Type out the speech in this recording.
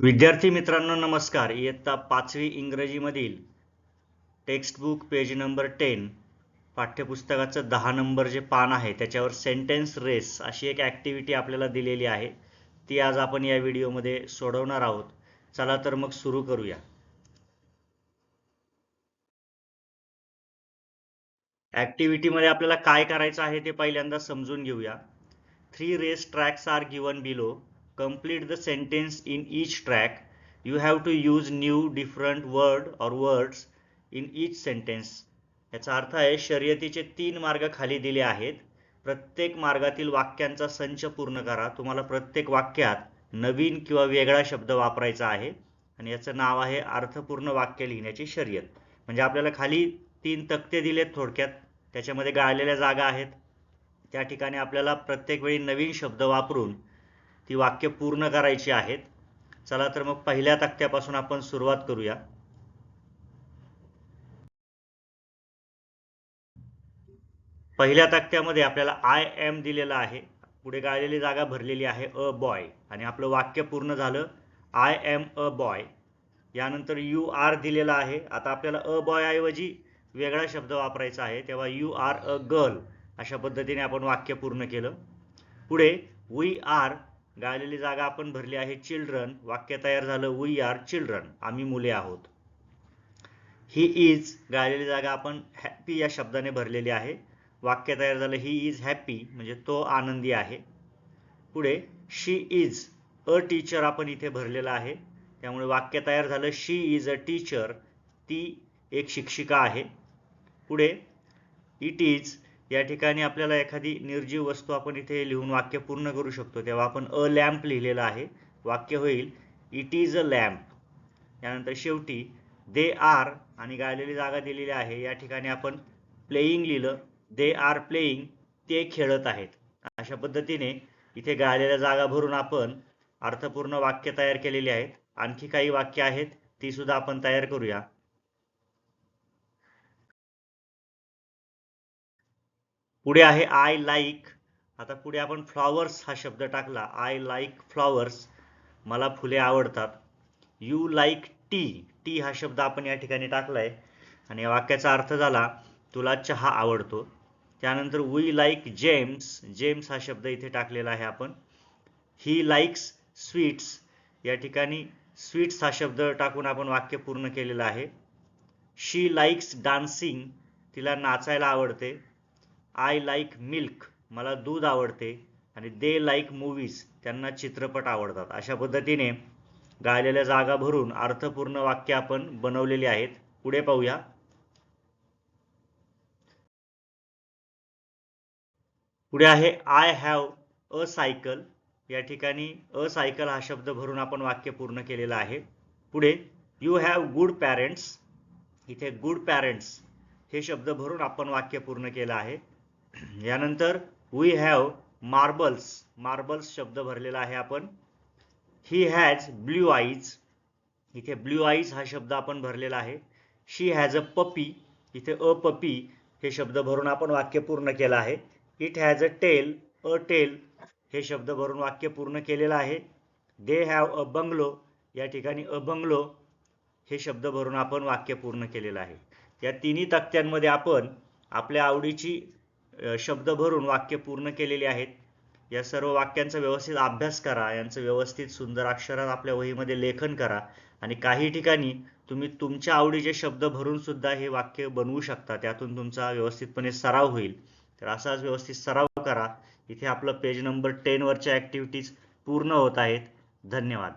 विद्यार्थी मित्रांनो नमस्कार. इयत्ता पाचवी इंग्रजीमधील टेक्स्टबुक पेज नंबर टेन पाठ्यपुस्तकाचं दहा नंबर जे पान आहे त्याच्यावर सेंटेन्स रेस अशी एक ॲक्टिव्हिटी आपल्याला दिलेली आहे. ती आज आपण या व्हिडिओमध्ये सोडवणार आहोत. चला तर मग सुरू करूया. ॲक्टिव्हिटीमध्ये आपल्याला काय करायचं आहे ते पहिल्यांदा समजून घेऊया. Three race tracks are given below complete the sentence in each track. You have to use new different word or words in each sentence. याचा अर्थ आहे शर्यतीचे तीन मार्ग खाली दिले आहेत. प्रत्येक मार्गातील वाक्यांचा संच पूर्ण करा. तुम्हाला प्रत्येक वाक्यात नवीन किंवा वेगळा शब्द वापरायचा आहे. आणि याचं नाव आहे अर्थपूर्ण वाक्य लिहिण्याची शर्यत. म्हणजे आपल्याला खाली तीन तक्ते दिलेत थोडक्यात. त्याच्यामध्ये गाळलेल्या जागा आहेत. त्या ठिकाणी आपल्याला प्रत्येक वेळी नवीन शब्द वापरून ती वाक्य पूर्ण करायची आहेत. चला तर मग पहिल्या तक्त्यापासून आपण सुरुवात करूया. पहिल्या तक्त्यामध्ये आपल्याला आय एम दिलेला आहे. पुढे गाळलेली जागा भरलेली आहे अ बॉय आणि आपलं वाक्य पूर्ण झालं आय एम अ बॉय यानंतर यू आर दिलेला आहे. आता आपल्याला अ बॉय ऐवजी वेगळा शब्द वापरायचा आहे. तेव्हा यू आर अ गर्ल अशा पद्धतीने आपण वाक्य पूर्ण केलं. पुढे वी आर गाळलेली जागा आपण भरली आहे चिल्ड्रन. वाक्य तयार झालं वी आर चिल्ड्रन आम्ही मुले आहोत. ही इज गाळलेली जागा आपण हॅप्पी या शब्दाने भरलेली आहे. वाक्य तयार झालं ही इज हॅप्पी म्हणजे तो आनंदी आहे. पुढे शी इज अ टीचर आपण इथे भरलेला आहे. त्यामुळे वाक्य तयार झालं शी इज अ टीचर ती एक शिक्षिका आहे. पुढे इट इज या ठिकाणी आपल्याला एखादी निर्जीव वस्तू आपण इथे लिहून वाक्य पूर्ण करू शकतो. तेव्हा आपण अ लॅम्प लिहिलेलं आहे. वाक्य होईल इट इज अ लॅम्प यानंतर शेवटी दे आर आणि गाळलेली जागा दिलेली आहे. या ठिकाणी आपण प्लेईंग लिहिलं. दे आर प्लेईंग ते खेळत आहेत. अशा पद्धतीने इथे गाळलेल्या जागा भरून आपण अर्थपूर्ण वाक्य तयार केलेली आहेत. आणखी काही वाक्य आहेत ती सुद्धा आपण तयार करूया. पुढे आहे आय लाईक आता पुढे आपण फ्लॉवर्स हा शब्द टाकला. आय लाईक फ्लॉवर्स मला फुले आवडतात. यू लाईक टी टी हा शब्द आपण या ठिकाणी टाकला आहे आणि या वाक्याचा अर्थ झाला तुला चहा आवडतो. त्यानंतर वी लाईक जेम्स जेम्स हा शब्द इथे टाकलेला आहे आपण. ही लाईक्स स्वीट्स या ठिकाणी स्वीट्स हा शब्द टाकून आपण वाक्य पूर्ण केलेलं आहे. शी लाईक्स डान्सिंग तिला नाचायला आवडते. आय लाईक मिल्क मला दूध आवडते आणि दे लाईक मूवीज त्यांना चित्रपट आवडतात. अशा पद्धतीने गायलेल्या जागा भरून अर्थपूर्ण वाक्य आपण बनवलेली आहेत. पुढे पाहूया. पुढे आहे आय हॅव अ सायकल या ठिकाणी अ सायकल हा शब्द भरून आपण वाक्य पूर्ण केलेलं आहे. पुढे यू हॅव गुड पॅरेंट्स इथे गुड पॅरेंट्स हे शब्द भरून आपण वाक्य पूर्ण केलं आहे. यानंतर वी हॅव मार्बल्स मार्बल्स शब्द भरलेला आहे आपण. ही हॅज ब्ल्यू आईज इथे ब्ल्यू आईज हा शब्द आपण भरलेला आहे. शी हॅज अ पपी इथे अ पपी हे शब्द भरून आपण वाक्य पूर्ण केलं आहे. It has a tail a tail हे शब्द भरून वाक्य पूर्ण केलेलं आहे. दे हॅव अ बंगलो या ठिकाणी अ बंगलो हे शब्द भरून आपण वाक्य पूर्ण केलेलं आहे. या तिन्ही तक्त्यांमध्ये आपण आपल्या आवडीची शब्द भरून वाक्य पूर्ण केलेली आहेत. या सर्व वाक्यांचा व्यवस्थित अभ्यास करा. यांचं व्यवस्थित सुंदर अक्षरात आपल्या वहीमध्ये लेखन करा. आणि काही ठिकाणी तुम्ही तुमच्या आवडीचे शब्द भरून सुद्धा हे वाक्य बनवू शकता. त्यातून तुमचा व्यवस्थितपणे सराव होईल. तर असाच व्यवस्थित सराव करा. इथे आपलं पेज नंबर टेनवरच्या ॲक्टिव्हिटीज पूर्ण होत आहेत. धन्यवाद.